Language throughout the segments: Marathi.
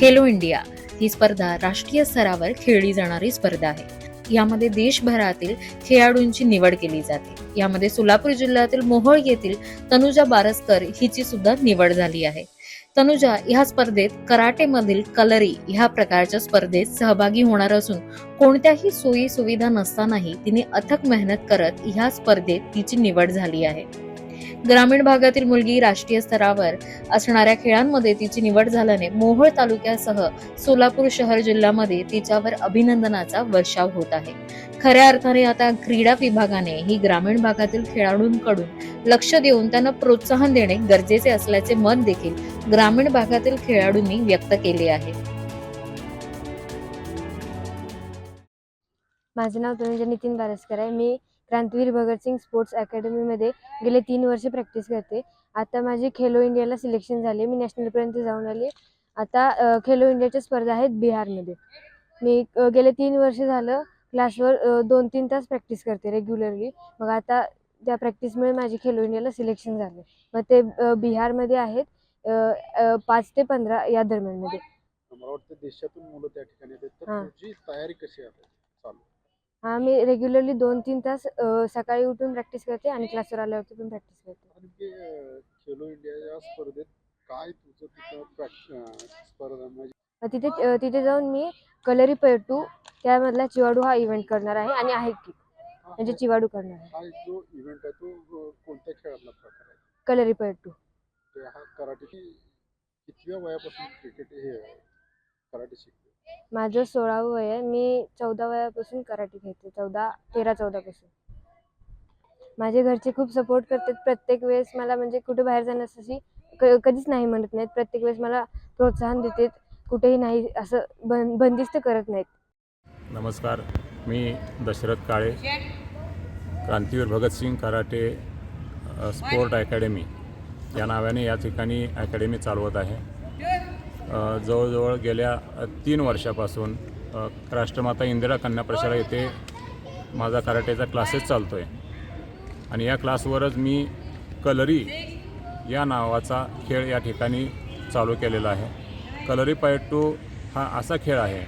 खेलो इंडिया ही स्पर्धा राष्ट्रीय स्तरावर खेळली जाणारी स्पर्धा आहे. यामध्ये देशभरातील खेळाडूंची निवड केली जाते. यामध्ये सोलापूर जिल्ह्यातील मोहोळ येथील तनुजा बारसकर हिची सुद्धा निवड झाली आहे. तनुजा ह्या स्पर्धेत कराटेमधील कलरी ह्या प्रकारच्या स्पर्धेत सहभागी होणार असून कोणत्याही सोयी सुविधा नसतानाही तिने अथक मेहनत करत ह्या स्पर्धेत तिची निवड झाली आहे. ग्रामीण भागातील मुलगी राष्ट्रीय स्तरावर असणाऱ्या खेळांमध्ये तिची निवड झाल्याने मोहोळ तालुक्यासह सोलापूर शहर जिल्ह्यामध्ये तिच्यावर अभिनंदनाचा वर्षाव होत आहे. खऱ्या अर्थाने आता क्रीडा विभागाने ही ग्रामीण भागातील खेळाडूंकडून लक्ष देऊन त्यांना प्रोत्साहन देणे गरजेचे असल्याचे मत देखील ग्रामीण भागातील खेळाडूंनी व्यक्त केले आहे. माझं नाव धनंजय नितीन बारसकर आहे. मी क्रांतीवीर भगतसिंग स्पोर्ट्स अकॅडमीमध्ये गेले तीन वर्ष प्रॅक्टिस करते. आता माझी खेलो इंडियाला सिलेक्शन झाले. मी नॅशनलपर्यंत जाऊन आले. आता खेलो इंडियाच्या स्पर्धा आहेत बिहारमध्ये मी गेले तीन वर्ष झालं क्लासवर दोन तीन तास प्रॅक्टिस करते रेग्युलरली मग आता त्या प्रॅक्टिसमुळे माझी खेलो इंडियाला सिलेक्शन झाले. मग ते बिहारमध्ये आहेत पाच ते पंधरा या दरम्यानमध्ये मला वाटतं देशातून मुलं त्या ठिकाणी तयारी कशी आहे? चालू. हा मी रेग्युलरली दोन तीन तास सकाळी उठून प्रॅक्टिस करते आणि क्लासवर आल्यावरती पण प्रॅक्टिस करते. आणि ते अं, खेलो इंडिया या स्पर्धेत काय तुझं तिथं प्रॅक्- अं, स्पर्धा म्हणजे? तिथे तिथे जाऊन मी कलरी पैटू त्यामधला चिवाडू हा इव्हेंट करणार आहे आणि आहे की म्हणजे चिवाडू करणार आहे. जो इव्हेंट आहे तो कोणत्या खेळातला प्रकार आहे? कलरी पैटू. हा कराटे कितव्या वयापासून क्रिकेट हे कराटे शिकतो माझं सोळावं वय आहे. मी चौदा वयापासून कराटे खेळते चौदा तेरा चौदापासून. माझे घरचे खूप सपोर्ट करतात. प्रत्येक वेळेस मला म्हणजे कुठे बाहेर जाण्यासाठी क कधीच नाही म्हणत नाहीत. प्रत्येक वेळेस मला प्रोत्साहन देतात. कुठेही नाही असं बन बंदिस्त करत नाहीत. नमस्कार. मी Dashrath Kale Krantiveer Bhagatsingh karate sport academy. या नावाने या ठिकाणी अकॅडमी चालवत आहे. जवळजवळ गेल्या तीन वर्षापासून राष्ट्रमाता इंदिरा कन्या प्रशाला येथे माझा कराटेचा क्लासेस चालतो आहे आणि या क्लासवरच मी कलरी या नावाचा खेळ या ठिकाणी चालू केलेला आहे. कलरी पैटू हा असा खेळ आहे.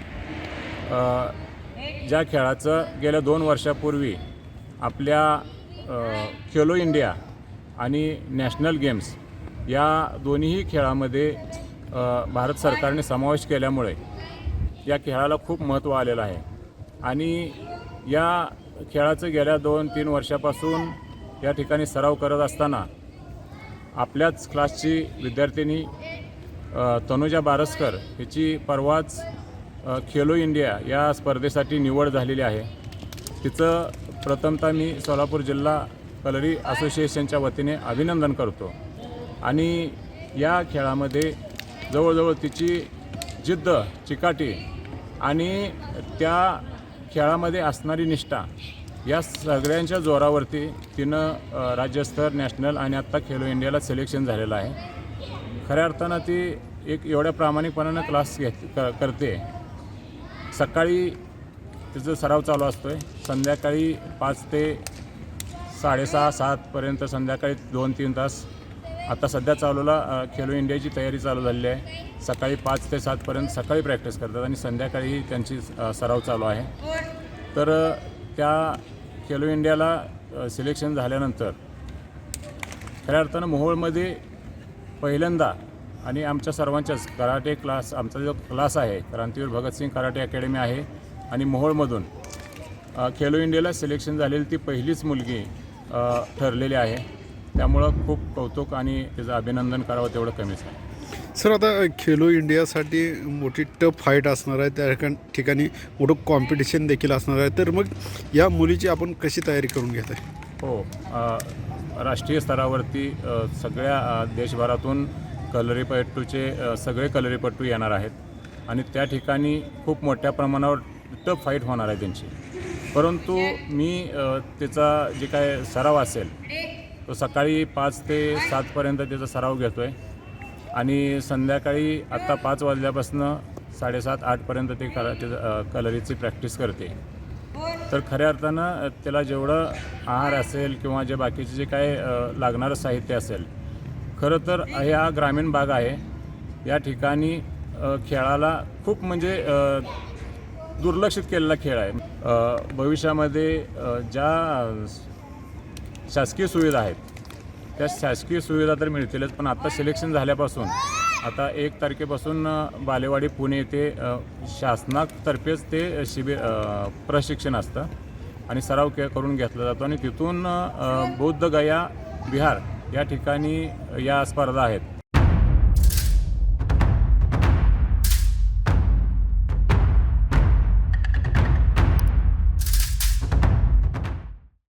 ज्या खेळाचं गेल्या दोन वर्षापूर्वी आपल्या खेलो इंडिया आणि नॅशनल गेम्स या दोन्हीही खेळामध्ये भारत सरकारने समावेश केल्यामुळे या खेळाला खूप महत्त्व आलेलं आहे. आणि या खेळाचं गेल्या दोन तीन वर्षापासून या ठिकाणी सराव करत असताना आपल्याच क्लासची विद्यार्थिनी तनुजा बारसकर हिची परवाच खेलो इंडिया या स्पर्धेसाठी निवड झालेली आहे. तिचं प्रथमतः मी सोलापूर जिल्हा कलरी असोसिएशनच्या वतीने अभिनंदन करतो. आणि या खेळामध्ये जवळजवळ तिची जिद्द चिकाटी आणि त्या खेळामध्ये असणारी निष्ठा या सगळ्यांच्या जोरावरती तिनं राज्यस्तर नॅशनल आणि आत्ता खेलो इंडियाला सिलेक्शन झालेलं आहे. खऱ्या अर्थानं ती एक एवढ्या प्रामाणिकपणानं क्लास घेत क करते. सकाळी तिचं सराव चालू असतो आहे संध्याकाळी पाच ते साडेसहा सातपर्यंत संध्याकाळी दोन तीन तास आता सध्या चालूला खेलो इंडियाची तयारी चालू झालेली आहे. सकाळी पाच ते सातपर्यंत सकाळी प्रॅक्टिस करतात आणि संध्याकाळी त्यांची सराव चालू आहे. तर त्या खेलो इंडियाला सिलेक्शन झाल्यानंतर खऱ्या अर्थानं मोहोळमध्ये पहिल्यांदा आणि आमच्या सर्वांच्याच कराटे क्लास आमचा जो क्लास आहे क्रांतीवीर भगतसिंग कराटे अकॅडमी आहे आणि मोहोळमधून खेलो इंडियाला सिलेक्शन झालेली ती पहिलीच मुलगी ठरलेली आहे. त्यामुळं खूप कौतुक आणि त्याचं अभिनंदन करावं तेवढं कमीच आहे. सर आता खेलो इंडियासाठी मोठी टफ फाईट असणार आहे. त्या ठिकाण- ठिकाणी मोठं कॉम्पिटिशन देखील असणार आहे. तर मग या मुलीची आपण कशी तयारी करून घेत आहे? हो अ, राष्ट्रीय स्तरावरती अ, सगळ्या अ, देशभरातून कलरीपट्टूचे अ, सगळे कलरीपट्टू येणार आहेत. आणि त्या ठिकाणी खूप मोठ्या प्रमाणावर टफ फाईट होणार आहे त्यांची. परंतु मी अ, त्याचा जे काय सराव असेल तो सकाळी पाच ते सातपर्यंत त्याचा सराव घेतो आहे आणि संध्याकाळी आत्ता पाच वाजल्यापासून साडेसात आठपर्यंत ते कला त्याचं कलरीची प्रॅक्टिस करते. तर खऱ्या अर्थानं त्याला जेवढं आहार असेल किंवा जे बाकीचे जे काय लागणारं साहित्य असेल खरं तर हा ग्रामीण भाग आहे. या ठिकाणी खेळाला खूप म्हणजे दुर्लक्षित केलेला खेळ आहे. भविष्यामध्ये ज्या शासकीय सुविधा आहेत. त्या शासकीय सुविधा तर मिळतीलच पण आता सिलेक्शन झाल्यापासून आता एक तारखेपासून बालेवाडी पुणे येथे शासनातर्फेच ते शिबिर प्रशिक्षण असतं आणि सराव के करून घेतला जातो आणि तिथून बौद्ध गया बिहार या ठिकाणी या स्पर्धा आहेत.